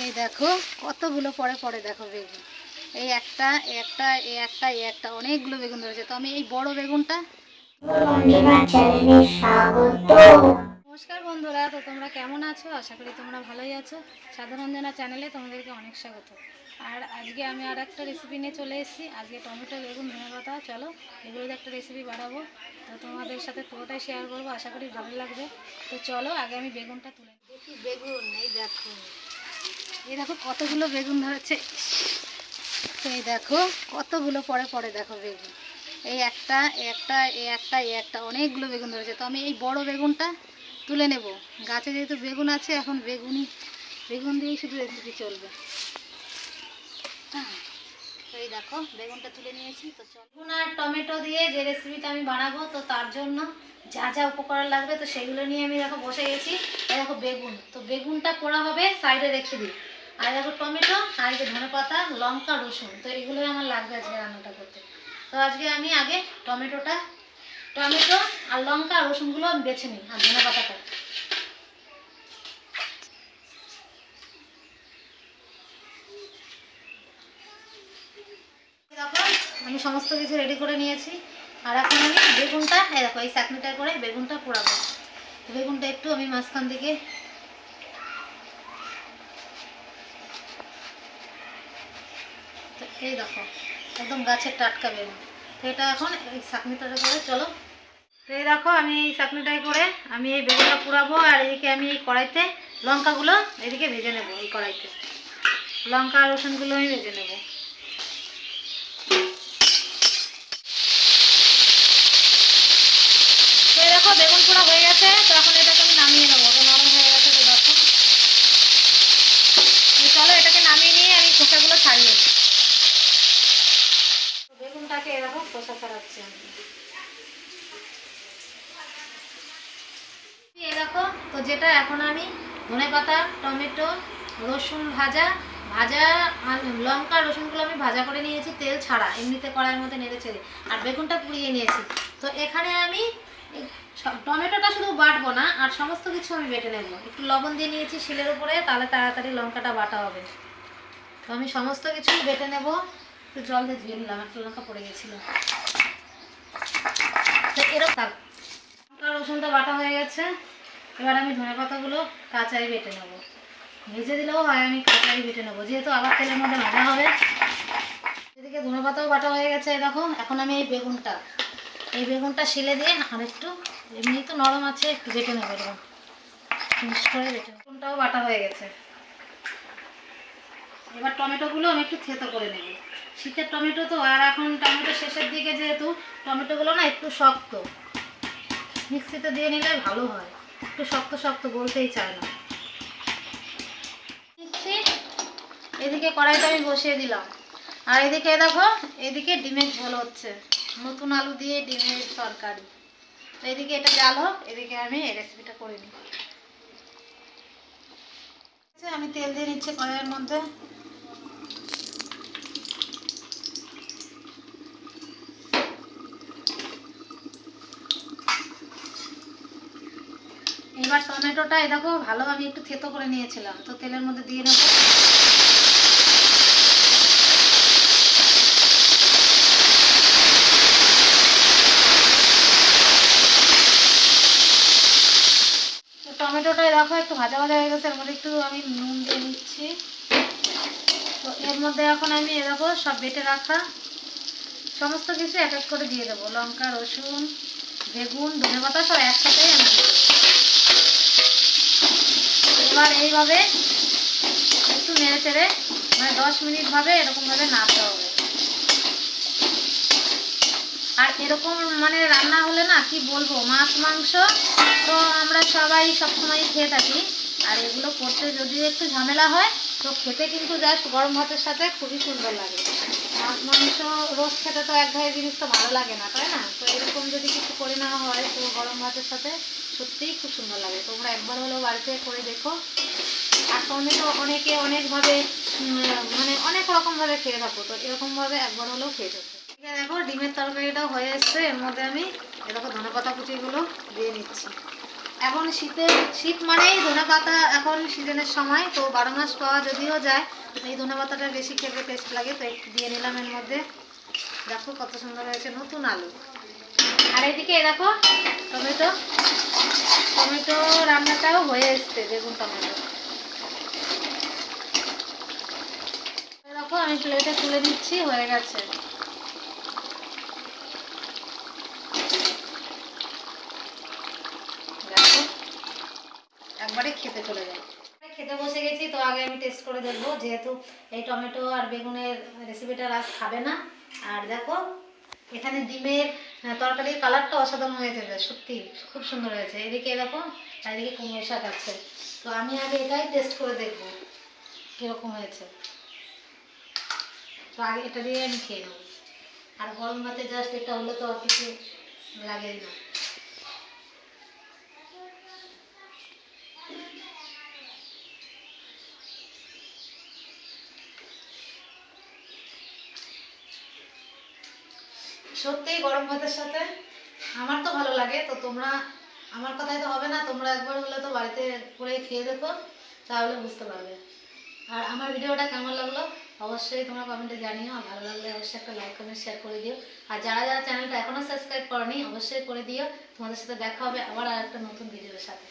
এই দেখো, কতগুলো পরে পরে দেখো বেগুন। এই একটা একটা, এই একটা এই একটা, অনেকগুলো বেগুন ধরেছে। তো আমি এই বড় বেগুনটা নমস্কার বন্ধুরা, তো তোমরা কেমন আছো? আশা করি তোমরা ভালোই আছো। সাধারঞ্জনা চ্যানেলে তোমাদেরকে অনেক স্বাগত। আর আজকে আমি আর একটা রেসিপি নিয়ে চলে এসেছি। আজকে টমেটো, বেগুন, ধনে পাতা, চলো এগুলো একটা রেসিপি বানাবো। তো তোমাদের সাথে পুরোটাই শেয়ার করব, আশা করি ভালো লাগবে। তো চলো, আগে আমি বেগুনটা তুলে। দেখি বেগুন, এই দেখো। এই দেখো কতগুলো বেগুন ধরেছে। এই দেখো কতগুলো পরে পরে দেখো বেগুন। এই একটা একটা এই একটা এই একটা অনেকগুলো বেগুন ধরেছে। তো আমি এই বড় বেগুনটা তুলে নেব। গাছে যেহেতু বেগুন আছে এখন বেগুনই বেগুন দিয়েই শুধু রেসিপি চলবে। হ্যাঁ, এই দেখো বেগুনটা তুলে নিয়েছি। তো বেগুন আর টমেটো দিয়ে যে রেসিপিটা আমি বানাবো তো তার জন্য যা যা উপকরণ লাগবে তো সেগুলো নিয়ে আমি দেখো বসে গেছি। দেখো বেগুন। তো বেগুনটা পোড়া হবে সাইডে রেখে দিই। আর দেখো টমেটো, আর এই যে ধনে পাতা লঙ্কা, রসুন, তো এগুলোই আমার লাগবে আজকে রান্নাটা করতে। তো আজকে আমি আগে টমেটোটা, টমেটো আর লঙ্কা আর রসুনগুলো আমি বেছে নিই, আর ধনে পাতাটা আমি সমস্ত কিছু রেডি করে নিয়েছি। আর এখন আমি বেগুনটা দেখো, এই চাটনিটা করে বেগুনটা পোড়াবো। বেগুনটা একটু আমি মাঝখান থেকে এই দেখো, একদম গাছের টাটকা বেগুন তো এটা এখন এই চাটনিটা করে চলো। তো এই দেখো, আমি এই চাটনিটাই করে আমি এই বেগুনটা পুরাবো আর এদিকে আমি এই কড়াইতে লঙ্কাগুলো এদিকে ভেজে নেব, এই কড়াইতে। লঙ্কা আর রসুনগুলো আমি ভেজে নেব। দেখো, বেগুন পোড়া হয়ে গেছে, তো এখন এটাকে আমি নামিয়ে নেব তো নরম হয়ে গেছে তো দেখো তো চলো এটাকে নামিয়ে নিয়ে আমি খোসাগুলো ছাড়িয়ে নিই। তো এরকম খোসা ছাড়াচ্ছি আমি দেখো, তো যেটা এখন আমি ধনে পাতা, টমেটো, রসুন ভাজা ভাজা লঙ্কা, রসুনগুলো আমি ভাজা করে নিয়েছি, তেল ছাড়া, এমনিতে কড়াইয়ের মধ্যে নেড়ে চেড়ে আর বেগুনটা পুড়িয়ে নিয়েছি। তো এখানে আমি টমেটোটা শুধু বাটবো না, আর সমস্ত কিছু আমি বেটে নেব। একটু লবণ দিয়ে নিয়েছি শিলের উপরে, তাহলে তাড়াতাড়ি লঙ্কাটা বাটা হবে। তো আমি সমস্ত কিছু বেটে নেব। একটু জল দিয়ে ধুয়ে নিলাম, একটা লঙ্কা পড়ে গেছিল। তো এরকম। লঙ্কা, রসুনটা বাটা হয়ে গেছে। এবার আমি ধনে পাতাগুলো কাঁচাই বেটে নেব। ভেজে দিলেও হয়, আমি কাঁচাই বেটে নেব। যেহেতু আবার তেলের মধ্যে ভাজা হবে। এদিকে ধনে পাতাও বাটা হয়ে গেছে দেখো। এখন আমি এই বেগুনটা এই বেগুনটা শিলে দিয়ে আর একটু এমনি তো নরম আছে, একটু বেটে নেব এরকম। মিক্স করে বেটে। বেগুনটাও বাটা হয়ে গেছে। এবার টমেটোগুলো আমি একটু থেতো করে নেব। শীতের টমেটো তো আর এখন টমেটো শেষের দিকে যেহেতু টমেটোগুলো না একটু শক্ত। মিক্সিতে দিয়ে নিলে ভালো হয়। একটু শক্ত শক্ত বলতেই চায় না। এদিকে কড়াইটা আমি বসিয়ে দিলাম। আর এদিকে দেখো এদিকে ডিমের ঝোল হচ্ছে। নতুন আলু দিয়ে ডিমের তরকারি। তো এদিকে এটা জাল হোক এদিকে আমি এই রেসিপিটা করে নিই। আচ্ছা, আমি তেল দিয়ে নিচ্ছি কড়াইয়ের মধ্যে। এবার টমেটোটা দেখো ভালো আমি একটু থেতো করে নিয়েছিলাম। তো তেলের মধ্যে দিয়ে নেব। টমেটোটা দেখো, একটু ভাজা ভাজা হয়ে গেছে। এর মধ্যে একটু আমি নুন দিয়ে নিচ্ছি। তো এর মধ্যে এখন আমি এ দেখো, সব বেটে রাখা সমস্ত কিছু এক এক করে দিয়ে দেবো। লঙ্কা, রসুন, বেগুন ধনে পাতা সব একসাথেই আমি এবার এইভাবে একটু নেড়ে চেড়ে মানে দশ মিনিট ভাবে এরকম ভাবে নাড়তে হবে। আর এরকম মানে রান্না হলে না, কি বলব, মাছ, মাংস তো আমরা সবাই সবসময় খেয়ে থাকি। আর এগুলো করতে যদিও একটু ঝামেলা হয়, তো খেতে কিন্তু জাস্ট গরম ভাতের সাথে খুবই সুন্দর লাগে। মাংস রোজ খেতে তো এক ঘরের জিনিস তো ভালো লাগে না, তাই না? তো এরকম যদি কিছু করে নেওয়া হয়, তো গরম ভাতের সাথে সত্যিই খুব সুন্দর লাগে। তোমরা একবার হলেও বাড়িতে করে দেখো। আর টমেটো অনেকে অনেকভাবে মানে অনেক রকমভাবে খেয়ে থাকো, তো এরকমভাবে একবার হলেও খেয়ে থাকো ঠিক আছে দেখো, ডিমের তরকারিটাও হয়ে এসছে। এর মধ্যে আমি এরকম ধনে পাতা কুচিগুলো দিয়ে নিচ্ছি। এখন শীতের শীত মানেই ধনে পাতা এখন সিজনের সময়, তো বারো মাস পাওয়া যদিও যায় এই ধনে পাতাটা বেশি খেতে টেস্ট লাগে, তো একটু দিয়ে নিলাম এর মধ্যে। দেখো কত সুন্দর হয়েছে, নতুন আলু। আর এদিকে দেখো, টমেটো। টমেটো রান্নাটাও হয়ে এসছে, বেগুন টমেটো। দেখো, আমি প্লেটে তুলে দিচ্ছি হয়ে গেছে। একবারে খেতে চলে যায় খেতে বসে গেছি, তো আগে আমি টেস্ট করে দেখব। যেহেতু এই টমেটো আর বেগুনের রেসিপিটা রাজ খাবে না। আর দেখো, এখানে ডিমের তরকারির কালারটা অসাধারণ হয়েছে সত্যি খুব সুন্দর হয়েছে। এদিকে দেখো এদিকে কুমড়ো শাক আছে। তো আমি আগে এটাই টেস্ট করে দেখব, কীরকম হয়েছে। তো আগে এটা দিয়ে আমি খেয়ে নেব। আর গরম ভাতে জাস্ট এটা হলে তো আর কিছু লাগেই না। সত্যিই গরম ভাতের সাথে আমার তো ভালো লাগে, তো তোমরা আমার কথাই তো হবে না, তোমরা একবার হলে তো বাড়িতে করে খেয়ে দেখো, তাহলে বুঝতে পারবে। আর আমার ভিডিওটা কেমন লাগল অবশ্যই তোমরা কমেন্টে জানিও ভালো লাগলে অবশ্যই একটা লাইক কমেন্ট শেয়ার করে দিও। আর যারা যারা চ্যানেলটা এখনও সাবস্ক্রাইব করনি, অবশ্যই করে দিও। তোমাদের সাথে দেখা হবে আবার আর একটা নতুন ভিডিওর সাথে।